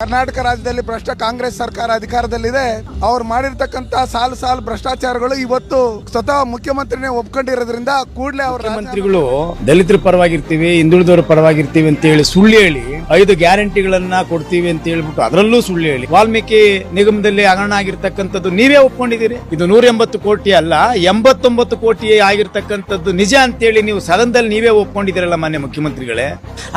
ಕರ್ನಾಟಕ ರಾಜ್ಯದಲ್ಲಿ ಭ್ರಷ್ಟ ಕಾಂಗ್ರೆಸ್ ಸರ್ಕಾರ ಅಧಿಕಾರದಲ್ಲಿದೆ. ಅವ್ರು ಮಾಡಿರ್ತಕ್ಕಂತ ಸಾಲು ಸಾಲು ಭ್ರಷ್ಟಾಚಾರಗಳು ಇವತ್ತು ಸ್ವತಃ ಮುಖ್ಯಮಂತ್ರಿನೇ ಒಪ್ಕೊಂಡಿರೋದ್ರಿಂದ ಕೂಡಲೇ ಅವ್ರ ಮಂತ್ರಿಗಳು ದಲಿತರ ಪರವಾಗಿರ್ತೀವಿ, ಹಿಂದುಳಿದವರ ಪರವಾಗಿರ್ತೀವಿ ಅಂತ ಹೇಳಿ ಸುಳ್ಳು ಹೇಳಿ, ಐದು ಗ್ಯಾರಂಟಿಗಳನ್ನ ಕೊಡ್ತೀವಿ ಅಂತ ಹೇಳ್ಬಿಟ್ಟು ಅದರಲ್ಲೂ ಸುಳ್ಳು ಹೇಳಿ. ವಾಲ್ಮೀಕಿ ನಿಗಮದಲ್ಲಿ ಹಗರಣ ಆಗಿರ್ತಕ್ಕಂಥದ್ದು ನೀವೇ ಒಪ್ಕೊಂಡಿದ್ದೀರಿ? ಇದು ನೂರ ಎಂಬತ್ತು ಕೋಟಿ ಅಲ್ಲ, ಎಂಬತ್ತೊಂಬತ್ತು ಕೋಟಿ ಆಗಿರ್ತಕ್ಕಂಥದ್ದು ನಿಜ ಅಂತೇಳಿ ನೀವು ಸದನದಲ್ಲಿ ನೀವೇ ಒಪ್ಕೊಂಡಿದ್ದೀರಲ್ಲ ಮಾನ್ಯ ಮುಖ್ಯಮಂತ್ರಿಗಳೇ?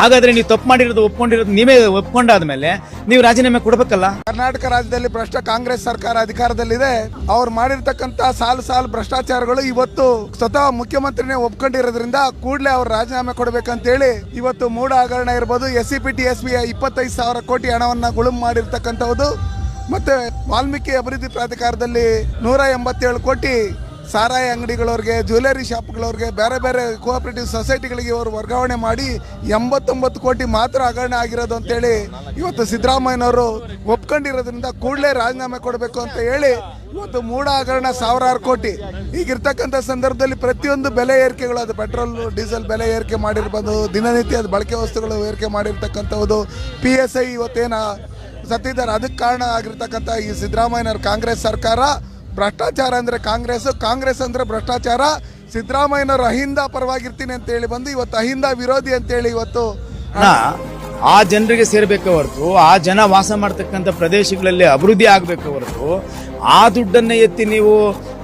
ಹಾಗಾದ್ರೆ ನೀವು ತಪ್ಪು ಮಾಡಿರೋದು ಒಪ್ಕೊಂಡಿರೋದು ನೀವೇ ಒಪ್ಕೊಂಡಾದ್ಮೇಲೆ ನೀವು ರಾಜೀನಾಮೆ ಕೊಡಬೇಕಲ್ಲ? ಕರ್ನಾಟಕ ರಾಜ್ಯದಲ್ಲಿ ಭ್ರಷ್ಟ ಕಾಂಗ್ರೆಸ್ ಸರ್ಕಾರ ಅಧಿಕಾರದಲ್ಲಿದೆ. ಅವ್ರು ಮಾಡಿರ್ತಕ್ಕಂತ ಸಾಲು ಸಾಲು ಭ್ರಷ್ಟಾಚಾರಗಳು ಇವತ್ತು ಸ್ವತಃ ಮುಖ್ಯಮಂತ್ರಿನೇ ಒಪ್ಕೊಂಡಿರೋದ್ರಿಂದ ಕೂಡಲೇ ಅವ್ರು ರಾಜೀನಾಮೆ ಕೊಡಬೇಕಂತೇಳಿ ಇವತ್ತು ಮೂಡ ಹಗರಣ ಇರ್ಬೋದು. S C P T S B ಇಪ್ಪತ್ತೈದು ಸಾವಿರ ಕೋಟಿ ಹಣವನ್ನ ಗುಳುಮ್ ಮಾಡಿರ್ತಕ್ಕಂಥದ್ದು ಮತ್ತೆ ವಾಲ್ಮೀಕಿ ಅಭಿವೃದ್ಧಿ ಪ್ರಾಧಿಕಾರದಲ್ಲಿ ನೂರ ಎಂಬತ್ತೇಳು ಕೋಟಿ ಸಾರಾಯಿ ಅಂಗಡಿಗಳವ್ರಿಗೆ ಜ್ಯುವೆಲರಿ ಶಾಪ್ಗಳವ್ರಿಗೆ ಬೇರೆ ಬೇರೆ ಕೋಆಪರೇಟಿವ್ ಸೊಸೈಟಿಗಳಿಗೆ ಇವರು ವರ್ಗಾವಣೆ ಮಾಡಿ ಎಂಬತ್ತೊಂಬತ್ತು ಕೋಟಿ ಮಾತ್ರ ಹಗರಣ ಆಗಿರೋದು ಅಂತೇಳಿ ಇವತ್ತು ಸಿದ್ದರಾಮಯ್ಯನವರು ಒಪ್ಕೊಂಡಿರೋದ್ರಿಂದ ಕೂಡಲೇ ರಾಜೀನಾಮೆ ಕೊಡಬೇಕು ಅಂತ ಹೇಳಿ ಇವತ್ತು ಮೂಡ ಹಗರಣ ಸಾವಿರಾರು ಕೋಟಿ. ಈಗಿರ್ತಕ್ಕಂಥ ಸಂದರ್ಭದಲ್ಲಿ ಪ್ರತಿಯೊಂದು ಬೆಲೆ ಏರಿಕೆಗಳು, ಅದು ಪೆಟ್ರೋಲ್, ಡೀಸೆಲ್ ಬೆಲೆ ಏರಿಕೆ ಮಾಡಿರ್ಬೋದು ದಿನನಿತ್ಯದ ಬಳಕೆ ವಸ್ತುಗಳು ಏರಿಕೆ ಮಾಡಿರ್ತಕ್ಕಂಥದ್ದು ಪಿ ಎಸ್ ಐ ಇವತ್ತೇನ ಸತ್ತಿದ್ದಾರೆ. ಅದಕ್ಕೆ ಕಾರಣ ಆಗಿರ್ತಕ್ಕಂಥ ಈ ಸಿದ್ದರಾಮಯ್ಯನವ್ರ ಕಾಂಗ್ರೆಸ್ ಸರ್ಕಾರ. ಭ್ರಷ್ಟಾಚಾರ ಅಂದರೆ ಕಾಂಗ್ರೆಸ್ ಕಾಂಗ್ರೆಸ್ ಅಂದರೆ ಭ್ರಷ್ಟಾಚಾರ. ಸಿದ್ದರಾಮಯ್ಯನವರು ಅಹಿಂದ ಪರವಾಗಿರ್ತೀನಿ ಅಂತ ಹೇಳಿ ಬಂದು ಇವತ್ತು ಅಹಿಂದ ವಿರೋಧಿ ಅಂತೇಳಿ ಇವತ್ತು ಆ ಜನರಿಗೆ ಸೇರಬೇಕು ಹೊರತು, ಆ ಜನ ವಾಸ ಮಾಡ್ತಕ್ಕಂಥ ಪ್ರದೇಶಗಳಲ್ಲಿ ಅಭಿವೃದ್ಧಿ ಆಗಬೇಕು ಹೊರತು, ಆ ದುಡ್ಡನ್ನ ಎತ್ತಿ ನೀವು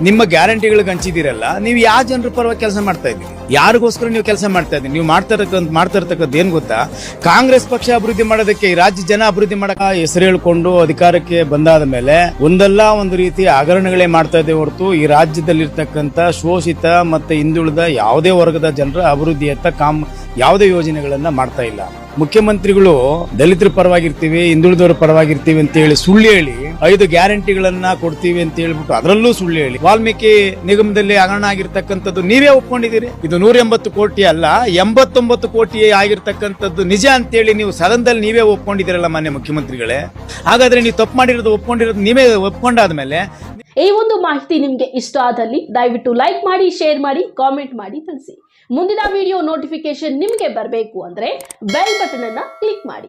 ನಿಮ್ಮ ಗ್ಯಾರಂಟಿಗಳಿಗೆ ಹಂಚಿದ್ದೀರಲ್ಲ, ನೀವು ಯಾವ ಜನರ ಪರವಾಗಿ ಕೆಲಸ ಮಾಡ್ತಾ ಇದ್ದೀರಿ? ಯಾರಿಗೋಸ್ಕರ ನೀವು ಕೆಲಸ ಮಾಡ್ತಾ ಇದ್ದೀನಿ ನೀವು ಮಾಡ್ತಾ ಇರತಕ್ಕಂಥ ಮಾಡ್ತಾ ಏನ್ ಗೊತ್ತಾ? ಕಾಂಗ್ರೆಸ್ ಪಕ್ಷ ಅಭಿವೃದ್ಧಿ ಮಾಡೋದಕ್ಕೆ ಈ ರಾಜ್ಯ ಜನ ಅಭಿವೃದ್ಧಿ ಮಾಡಕ ಹೆಸರು ಹೇಳ್ಕೊಂಡು ಅಧಿಕಾರಕ್ಕೆ ಬಂದಾದ ಮೇಲೆ ಒಂದಲ್ಲ ಒಂದು ರೀತಿ ಹಗರಣಗಳೇ ಮಾಡ್ತಾ ಇದೆ ಹೊರತು ಈ ರಾಜ್ಯದಲ್ಲಿರ್ತಕ್ಕಂಥ ಶೋಷಿತ ಮತ್ತೆ ಹಿಂದುಳಿದ ಯಾವುದೇ ವರ್ಗದ ಜನರ ಅಭಿವೃದ್ಧಿಯತ್ತ ಕಾಮ್ ಯಾವುದೇ ಯೋಜನೆಗಳನ್ನ ಮಾಡ್ತಾ ಇಲ್ಲ. ಮುಖ್ಯಮಂತ್ರಿಗಳು ದಲಿತರ ಪರವಾಗಿರ್ತೀವಿ, ಹಿಂದುಳಿದವರ ಪರವಾಗಿರ್ತೀವಿ ಅಂತ ಹೇಳಿ ಸುಳ್ಳು ಹೇಳಿ ಐದು ಗ್ಯಾರಂಟಿಗಳನ್ನ ಕೊಡ್ತೀವಿ ಅಂತ ಹೇಳ್ಬಿಟ್ಟು ಅದರಲ್ಲೂ ಸುಳ್ಳು ಹೇಳಿ. ವಾಲ್ಮೀಕಿ ನಿಗಮದಲ್ಲಿ ಹಗರಣ ಆಗಿರ್ತಕ್ಕಂಥದ್ದು ನೀವೇ ಒಪ್ಕೊಂಡಿದ್ದೀರಿ? ಇದು ನೂರ ಎಂಬತ್ತು ಕೋಟಿ ಅಲ್ಲ, ಎಂಬತ್ತೊಂಬತ್ತು ಕೋಟಿ ಆಗಿರ್ತಕ್ಕಂಥದ್ದು ನಿಜ ಅಂತೇಳಿ ನೀವು ಸದನದಲ್ಲಿ ನೀವೇ ಒಪ್ಕೊಂಡಿದ್ದೀರಲ್ಲ ಮಾನ್ಯ ಮುಖ್ಯಮಂತ್ರಿಗಳೇ? ಹಾಗಾದ್ರೆ ನೀವು ತಪ್ಪು ಮಾಡಿರೋದು ಒಪ್ಕೊಂಡಿರೋದು ನೀವೇ ಒಪ್ಕೊಂಡಾದ್ಮೇಲೆ ಈ ಒಂದು ಮಾಹಿತಿ ನಿಮಗೆ ಇಷ್ಟ ಆದಲ್ಲಿ ದಯವಿಟ್ಟು ಲೈಕ್ ಮಾಡಿ, ಶೇರ್ ಮಾಡಿ, ಕಾಮೆಂಟ್ ಮಾಡಿ ತಿಳಿಸಿ. ಮುಂದಿನ ವಿಡಿಯೋ ನೋಟಿಫಿಕೇಶನ್ ನಿಮಗೆ ಬರಬೇಕು ಅಂದ್ರೆ ಬೆಲ್ ಬಟನ್ ಅನ್ನ ಕ್ಲಿಕ್ ಮಾಡಿ.